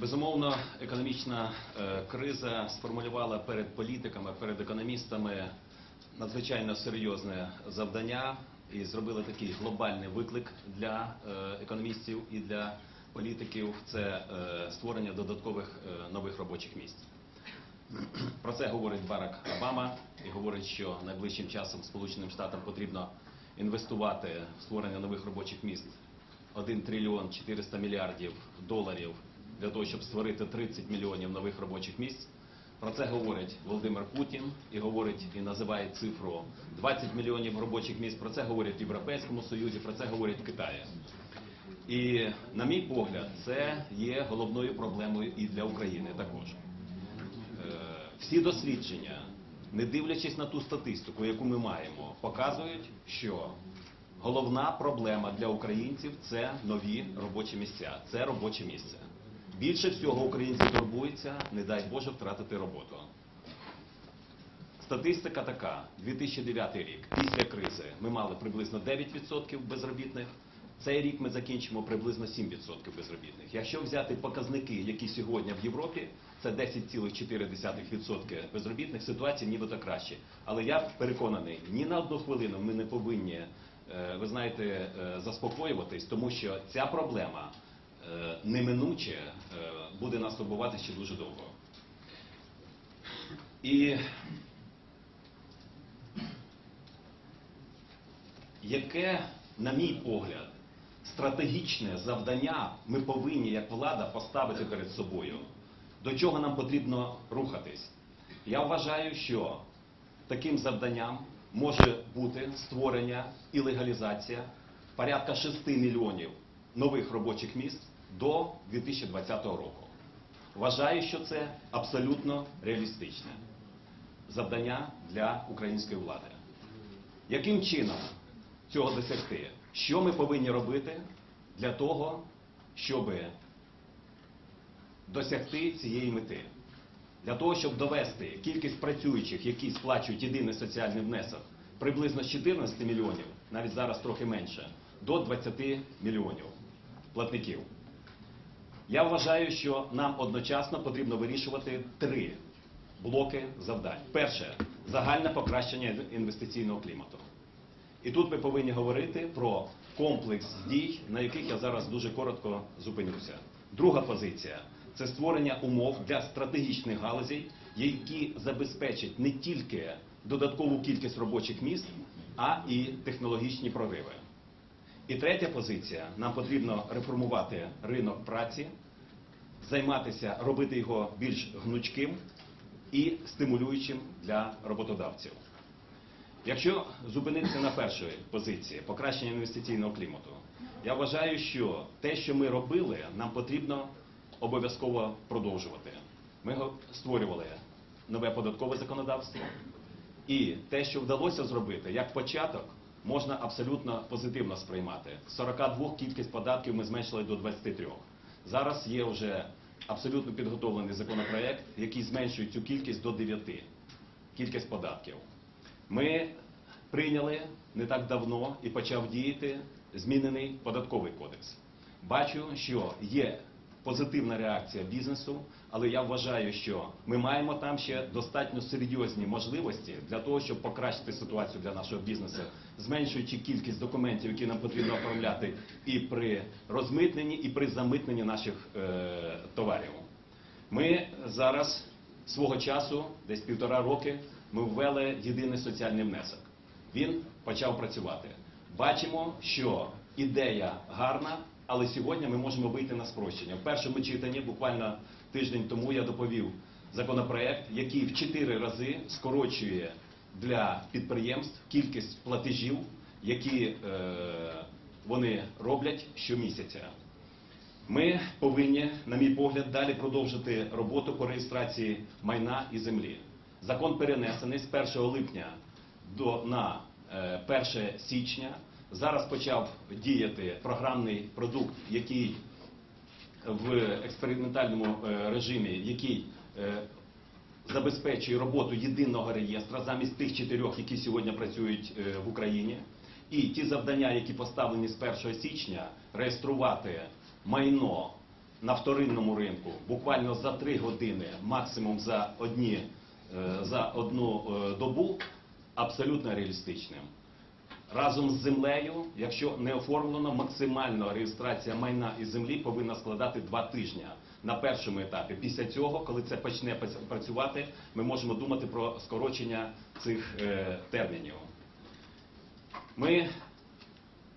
Безумовно, економічна е, криза сформулювала перед політиками, перед економістами надзвичайно серйозне завдання і зробили такий глобальний виклик для е, економістів і для політиків. Це е, створення додаткових нових робочих місць. Про це говорить Барак Обама і говорить, що найближчим часом Сполученим Штатам потрібно інвестувати в створення нових робочих місць 1 трильйон 400 мільярдів доларів для того, щоб створити 30 мільйонів нових робочих місць. Про це говорить Володимир Путін і говорить і називає цифру 20 мільйонів робочих місць. Про це говорять в Європейському Союзі, про це говорять в Китаї. І, на мій погляд, це є головною проблемою і для України також. Е, Всі дослідження, не дивлячись на ту статистику, яку ми маємо, показують, що головна проблема для українців це нові робочі місця, це робоче місце. Більше всього українці турбуються, не дай Боже, втратити роботу. Статистика така: 2009 рік, після кризи, ми мали приблизно 9% безробітних. Цей рік ми закінчимо приблизно 7% безробітних. Якщо взяти показники, які сьогодні в Європі, це 10,4% безробітних, ситуація нібито краще. Але я переконаний, ні на одну хвилину ми не повинні, е, ви знаєте, е, заспокоюватись, тому що ця проблема неминуче е, буде нас турбувати ще дуже довго. І яке, на мій погляд, стратегічне завдання ми повинні як влада поставити перед собою, до чого нам потрібно рухатись. Я вважаю, що таким завданням може бути створення і легалізація порядка 6 мільйонів нових робочих місць до 2020 року. Вважаю, що це абсолютно реалістичне завдання для української влади. Яким чином цього досягти? Що ми повинні робити для того, щоб досягти цієї мети? Для того, щоб довести кількість працюючих, які сплачують єдиний соціальний внесок, приблизно з 14 мільйонів, навіть зараз трохи менше, до 20 мільйонів платників. Я вважаю, що нам одночасно потрібно вирішувати три блоки завдань. Перше загальне покращення інвестиційного клімату. І тут ми повинні говорити про комплекс дій, на яких я зараз дуже коротко зупинюся. Друга позиція це створення умов для стратегічних галузей, які забезпечать не тільки додаткову кількість робочих місць, а і технологічні прориви. І третя позиція нам потрібно реформувати ринок праці, займатися, робити його більш гнучким і стимулюючим для роботодавців. Якщо зупинитися на першій позиції покращення інвестиційного клімату, я вважаю, що те, що ми робили, нам потрібно обов'язково продовжувати. Ми створювали нове податкове законодавство, і те, що вдалося зробити, як початок, можна абсолютно позитивно сприймати. З 42 кількість податків ми зменшили до 23. Зараз є вже абсолютно підготовлений законопроект, який зменшує цю кількість до 9 кількість податків. Ми прийняли не так давно і почав діяти змінений податковий кодекс. Бачу, що є позитивна реакція бізнесу, але я вважаю, що ми маємо там ще достатньо серйозні можливості для того, щоб покращити ситуацію для нашого бізнесу, зменшуючи кількість документів, які нам потрібно оформляти і при розмитненні, і при замитненні наших е, товарів. Ми зараз свого часу, десь півтора роки, ми ввели єдиний соціальний внесок. Він почав працювати. Бачимо, що ідея гарна, але сьогодні ми можемо вийти на спрощення. В першому читанні, буквально тиждень тому, я доповів законопроект, який в чотири рази скорочує для підприємств кількість платежів, які е, вони роблять щомісяця. Ми повинні, на мій погляд, далі продовжити роботу по реєстрації майна і землі. Закон перенесений з 1 липня до, на е, 1 січня. Зараз почав діяти програмний продукт, який в експериментальному е, режимі, який е, забезпечує роботу єдиного реєстра замість тих чотирьох, які сьогодні працюють е, в Україні. І ті завдання, які поставлені з 1 січня, реєструвати майно на вторинному ринку буквально за три години, максимум за, одні, за одну добу, абсолютно реалістичним. Разом з землею, якщо не оформлено, максимально реєстрація майна і землі повинна складати два тижні на першому етапі. Після цього, коли це почне працювати, ми можемо думати про скорочення цих е, термінів. Ми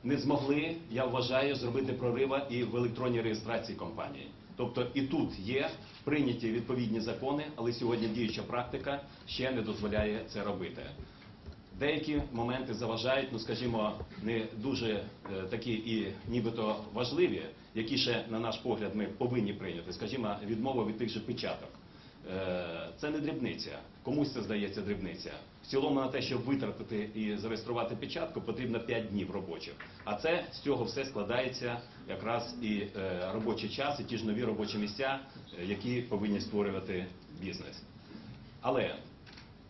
не змогли, я вважаю, зробити прорива і в електронній реєстрації компанії. Тобто і тут є прийняті відповідні закони, але сьогодні діюча практика ще не дозволяє це робити. Деякі моменти заважають, ну скажімо, не дуже е, такі і нібито важливі, які ще, на наш погляд, ми повинні прийняти. Скажімо, відмова від тих же печаток. Е, Це не дрібниця. Комусь це здається дрібниця. В цілому на те, щоб витратити і зареєструвати печатку, потрібно 5 днів робочих. А це з цього все складається якраз і е, робочий час, і ті ж нові робочі місця, е, які повинні створювати бізнес. Але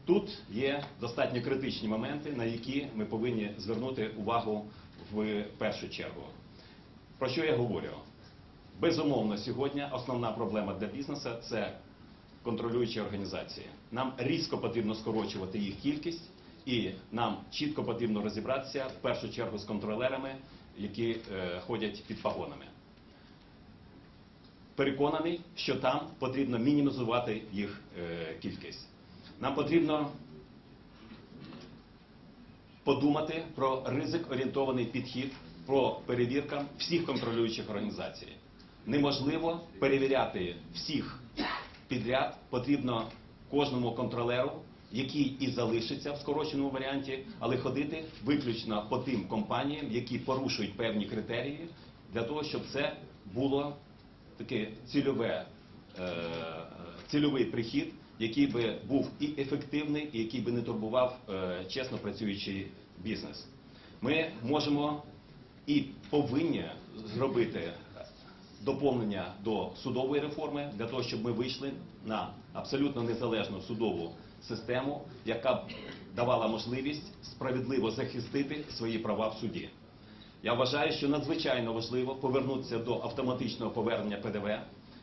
Тут є достатньо критичні моменти, на які ми повинні звернути увагу в першу чергу. Про що я говорю? Безумовно, сьогодні основна проблема для бізнесу це контролюючі організації. Нам різко потрібно скорочувати їх кількість, і нам чітко потрібно розібратися в першу чергу з контролерами, які е, ходять під пагонами. Переконаний, що там потрібно мінімізувати їх е, кількість. Нам потрібно подумати про ризик-орієнтований підхід, про перевірку всіх контролюючих організацій. Неможливо перевіряти всіх підряд, потрібно кожному контролеру, який і залишиться в скороченому варіанті, але ходити виключно по тим компаніям, які порушують певні критерії, для того, щоб це було таке цільове, е, цільовий прихід, який би був і ефективний, і який би не турбував е, чесно працюючий бізнес. Ми можемо і повинні зробити доповнення до судової реформи для того, щоб ми вийшли на абсолютно незалежну судову систему, яка б давала можливість справедливо захистити свої права в суді. Я вважаю, що надзвичайно важливо повернутися до автоматичного повернення ПДВ,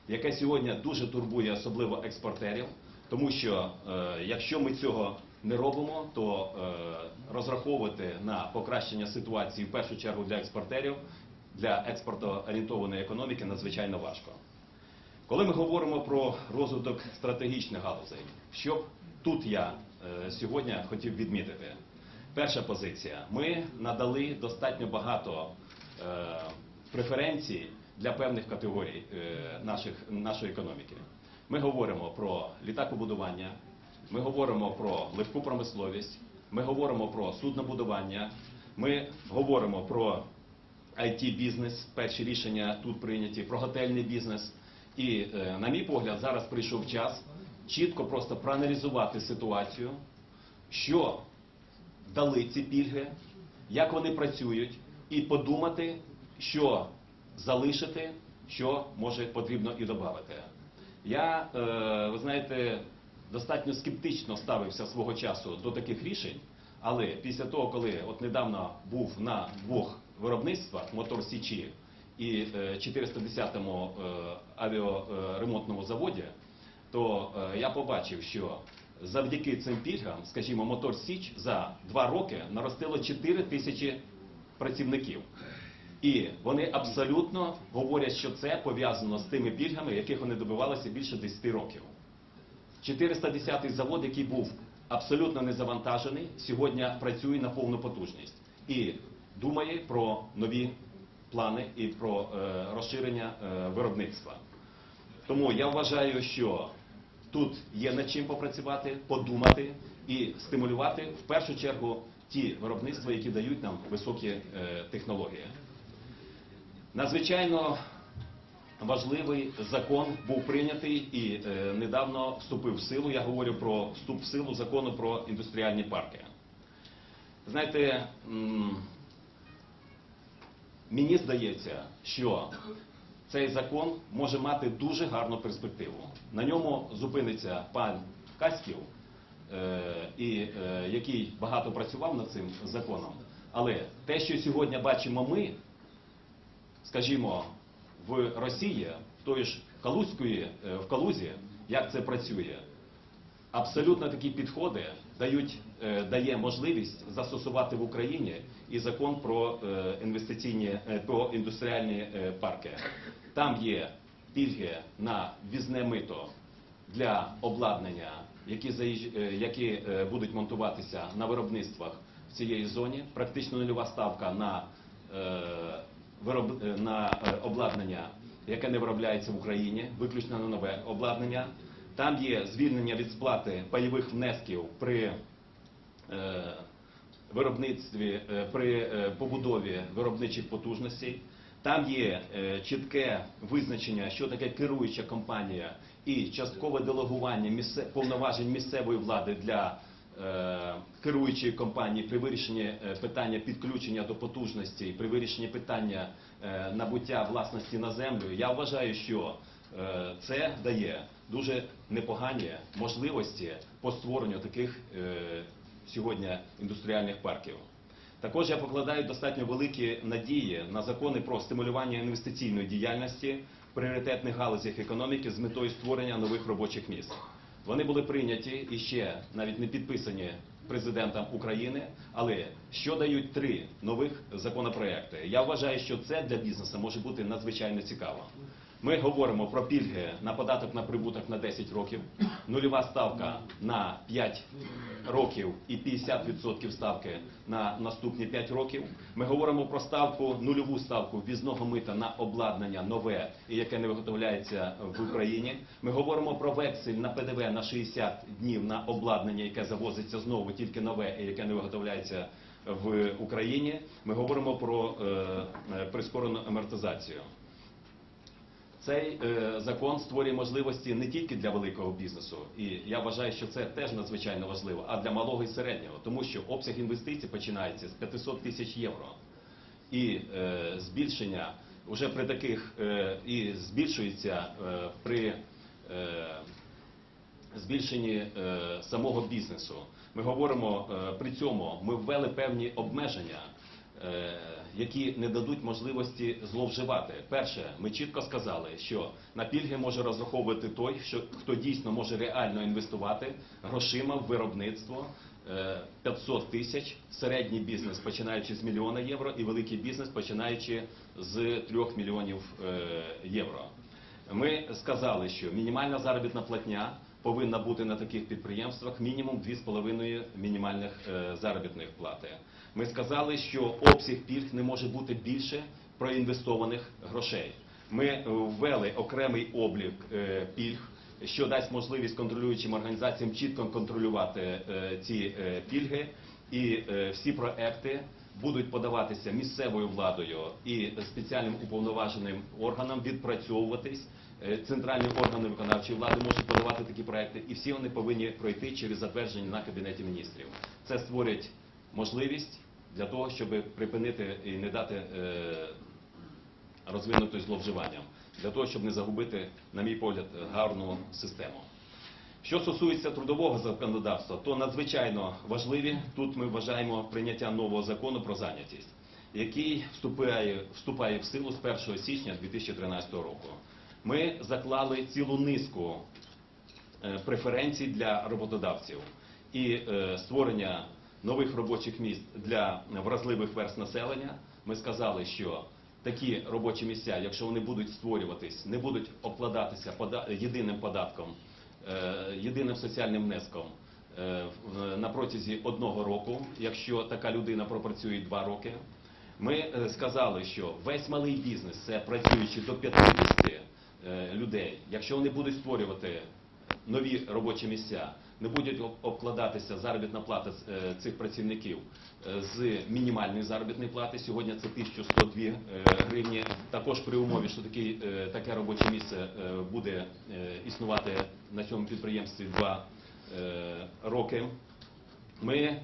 яке сьогодні дуже турбує особливо експортерів, тому що е, якщо ми цього не робимо, то е, розраховувати на покращення ситуації в першу чергу для експортерів, для експортоорієнтованої економіки надзвичайно важко. Коли ми говоримо про розвиток стратегічних галузей, що тут я е, сьогодні хотів відмітити. Перша позиція. Ми надали достатньо багато преференцій для певних категорій нашої економіки. Ми говоримо про літакобудування, ми говоримо про легку промисловість, ми говоримо про суднобудування, ми говоримо про IT-бізнес, перші рішення тут прийняті, про готельний бізнес. І, е, на мій погляд, зараз прийшов час чітко просто проаналізувати ситуацію, що дали ці пільги, як вони працюють, і подумати, що залишити, що може потрібно і додати. Я, е, ви знаєте, достатньо скептично ставився свого часу до таких рішень, але після того, коли от недавно був на двох виробництвах мотор Січі і е, 410-му е, авіаремонтному заводі, то е, я побачив, що завдяки цим пільгам, скажімо, мотор Січ за два роки наростило 4 тисячі працівників. І вони абсолютно говорять, що це пов'язано з тими пільгами, яких вони добивалися більше 10 років. 410-й завод, який був абсолютно не завантажений, сьогодні працює на повну потужність і думає про нові плани і про е, розширення е, виробництва. Тому я вважаю, що тут є над чим попрацювати, подумати і стимулювати в першу чергу ті виробництва, які дають нам високі е, технології. Надзвичайно важливий закон був прийнятий і е, недавно вступив в силу. Я говорю про вступ в силу закону про індустріальні парки. Знаєте, мені здається, що цей закон може мати дуже гарну перспективу. На ньому зупиниться пан Каськів, е, і, е, який багато працював над цим законом. Але те, що сьогодні бачимо ми, скажімо, в Росії, тої ж Калузької, е, в Калузі, як це працює, абсолютно такі підходи дають, е, дає можливість застосувати в Україні і закон про е, інвестиційні про індустріальні парки. Там є пільги на візне мито для обладнання, які, які будуть монтуватися на виробництвах в цієї зоні. Практично нульова ставка на, вироб... е, на е, обладнання, яке не виробляється в Україні, виключно на нове обладнання. Там є звільнення від сплати пайових внесків при е, виробництві, при побудові виробничих потужностей. Там є чітке визначення, що таке керуюча компанія і часткове делегування місце- повноважень місцевої влади для керуючої компанії при вирішенні е, питання підключення до потужностей, при вирішенні питання е, набуття власності на землю. Я вважаю, що е, це дає дуже непогані можливості по створенню таких е, сьогодні індустріальних парків. Також я покладаю достатньо великі надії на закони про стимулювання інвестиційної діяльності в пріоритетних галузях економіки з метою створення нових робочих місць. Вони були прийняті і ще навіть не підписані президентом України, але що дають три нових законопроекти? Я вважаю, що це для бізнесу може бути надзвичайно цікаво. Ми говоримо про пільги на податок на прибуток на 10 років, нульова ставка на 5 років і 50% ставки на наступні 5 років. Ми говоримо про ставку, нульову ставку ввізного мита на обладнання нове, яке не виготовляється в Україні. Ми говоримо про вексель на ПДВ на 60 днів на обладнання, яке завозиться знову тільки нове, і яке не виготовляється в Україні. Ми говоримо про е, е, прискорену амортизацію. Цей е, закон створює можливості не тільки для великого бізнесу, і я вважаю, що це теж надзвичайно важливо, а для малого і середнього, тому що обсяг інвестицій починається з 500 тисяч євро. І е, збільшення вже при таких е, і збільшується е, при е, збільшенні е, самого бізнесу. Ми говоримо е, при цьому, ми ввели певні обмеження, е, які не дадуть можливості зловживати. Перше, ми чітко сказали, що на пільги може розраховувати той, що хто дійсно може реально інвестувати грошима в виробництво. е, 500 тисяч, середній бізнес починаючи з мільйона євро і великий бізнес починаючи з 3 мільйонів е, євро. Ми сказали, що мінімальна заробітна платня повинна бути на таких підприємствах мінімум 2,5 мінімальних е, заробітних плати. Ми сказали, що обсяг пільг не може бути більше проінвестованих грошей. Ми е, ввели окремий облік е, пільг, що дасть можливість контролюючим організаціям чітко контролювати ці пільги, і всі проекти будуть подаватися місцевою владою і спеціальним уповноваженим органам відпрацьовуватись. Е, Центральні органи виконавчої влади можуть подавати такі проекти, і всі вони повинні пройти через затвердження на кабінеті міністрів. Це створить можливість для того, щоб припинити і не дати е, зловживанням, для того, щоб не загубити, на мій погляд, гарну систему. Що стосується трудового законодавства, то надзвичайно важливі тут ми вважаємо прийняття нового закону про зайнятість, який вступає, вступає в силу з 1 січня 2013 року. Ми заклали цілу низку е, преференцій для роботодавців і е, створення нових робочих місць для вразливих верст населення. Ми сказали, що такі робочі місця, якщо вони будуть створюватись, не будуть обкладатися єдиним податком, е, єдиним соціальним внеском на протязі одного року, якщо така людина пропрацює два роки. Ми сказали, що весь малий бізнес, це працюючи до 50 е, людей, якщо вони будуть створювати нові робочі місця, не будуть обкладатися заробітна плата е, цих працівників е, з мінімальної заробітної плати. Сьогодні це 1102 е, гривні. Також при умові, що такий, е, таке робоче місце е, буде е, існувати на цьому підприємстві два е, роки. Ми е,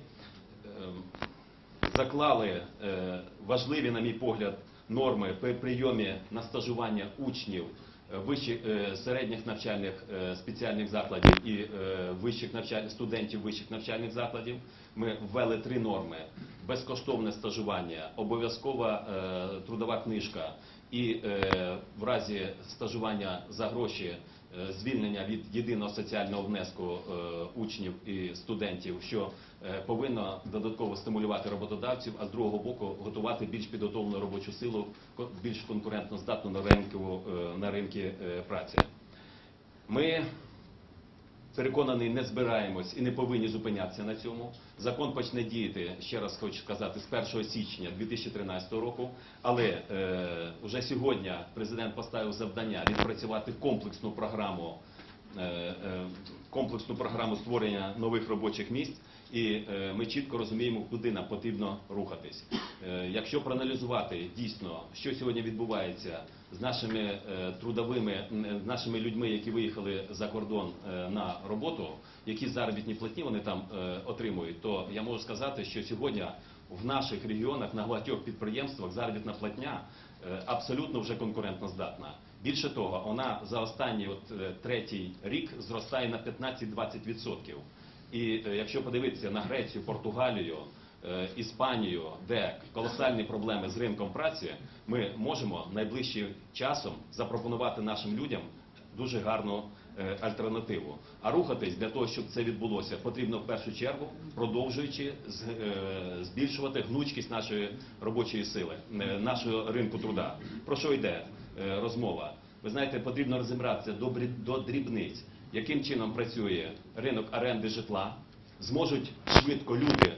заклали е, важливі, на мій погляд, норми при прийомі на стажування учнів е, вищих е, середніх навчальних е, спеціальних закладів і е, вищих навчальних студентів вищих навчальних закладів. Ми ввели три норми: безкоштовне стажування, обов'язкова е, трудова книжка і е, в разі стажування за гроші е, звільнення від єдиного соціального внеску е, учнів і студентів, що е, повинно додатково стимулювати роботодавців, а з другого боку готувати більш підготовлену робочу силу, більш конкурентно здатну на ринку е, на ринки е, праці. Ми переконаний, не збираємось і не повинні зупинятися на цьому. Закон почне діяти, ще раз хочу сказати, з 1 січня 2013 року. Але е, вже сьогодні президент поставив завдання відпрацювати комплексну програму, е, е, комплексну програму створення нових робочих місць. І е, ми чітко розуміємо, куди нам потрібно рухатись. Е, якщо проаналізувати дійсно, що сьогодні відбувається з нашими е, трудовими, з нашими людьми, які виїхали за кордон на роботу, які заробітні платні вони там отримують, то я можу сказати, що сьогодні в наших регіонах на багатьох підприємствах заробітна платня абсолютно вже конкурентно здатна. Більше того, вона за останній от, третій рік зростає на 15-20%. І е, якщо подивитися на Грецію, Португалію, е, Іспанію, де колосальні проблеми з ринком праці, ми можемо найближчим часом запропонувати нашим людям дуже гарну е, альтернативу. А рухатись для того, щоб це відбулося, потрібно в першу чергу, продовжуючи збільшувати гнучкість нашої робочої сили, нашого ринку труда. Про що йде розмова? Ви знаєте, потрібно розібратися до дрібниць, яким чином працює ринок оренди житла, зможуть швидко люди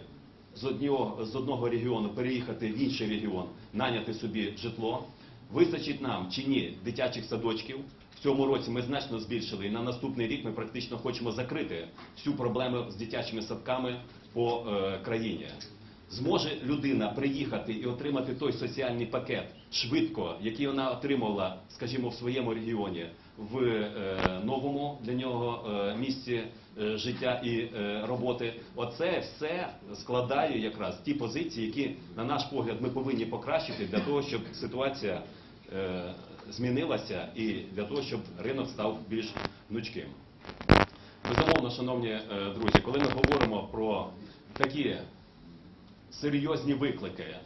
з одного, з одного регіону переїхати в інший регіон, наняти собі житло. Вистачить нам чи ні дитячих садочків. В цьому році ми значно збільшили, і на наступний рік ми практично хочемо закрити всю проблему з дитячими садками по е, країні. Зможе людина приїхати і отримати той соціальний пакет швидко, який вона отримала, скажімо, в своєму регіоні, в е, новому для нього е, місці е, життя і роботи. Оце все складає якраз ті позиції, які, на наш погляд, ми повинні покращити для того, щоб ситуація змінилася і для того, щоб ринок став більш гнучким. Безумовно, шановні друзі, коли ми говоримо про такі серйозні виклики,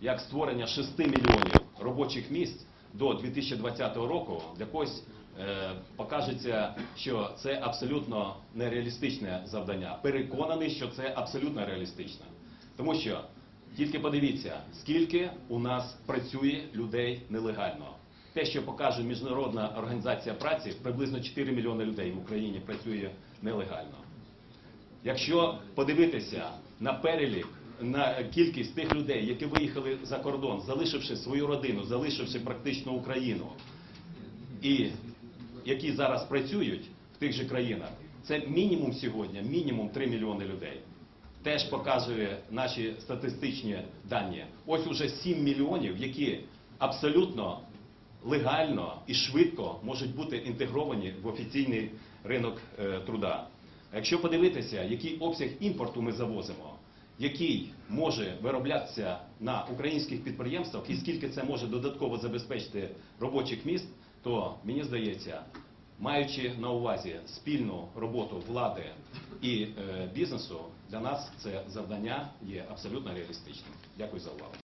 як створення 6 мільйонів робочих місць до 2020 року, для когось е, покажеться, що це абсолютно нереалістичне завдання. Переконаний, що це абсолютно реалістично. Тому що тільки подивіться, скільки у нас працює людей нелегально. Те, що покаже Міжнародна організація праці, приблизно 4 мільйони людей в Україні працює нелегально. Якщо подивитися на перелік, на кількість тих людей, які виїхали за кордон, залишивши свою родину, залишивши практично Україну, і які зараз працюють в тих же країнах, це мінімум сьогодні, мінімум 3 мільйони людей. Теж показує наші статистичні дані. Ось уже 7 мільйонів, які абсолютно легально і швидко можуть бути інтегровані в офіційний ринок е, труда. Якщо подивитися, який обсяг імпорту ми завозимо, який може вироблятися на українських підприємствах і скільки це може додатково забезпечити робочих міст, то мені здається, маючи на увазі спільну роботу влади і е, бізнесу, для нас це завдання є абсолютно реалістичним. Дякую за увагу.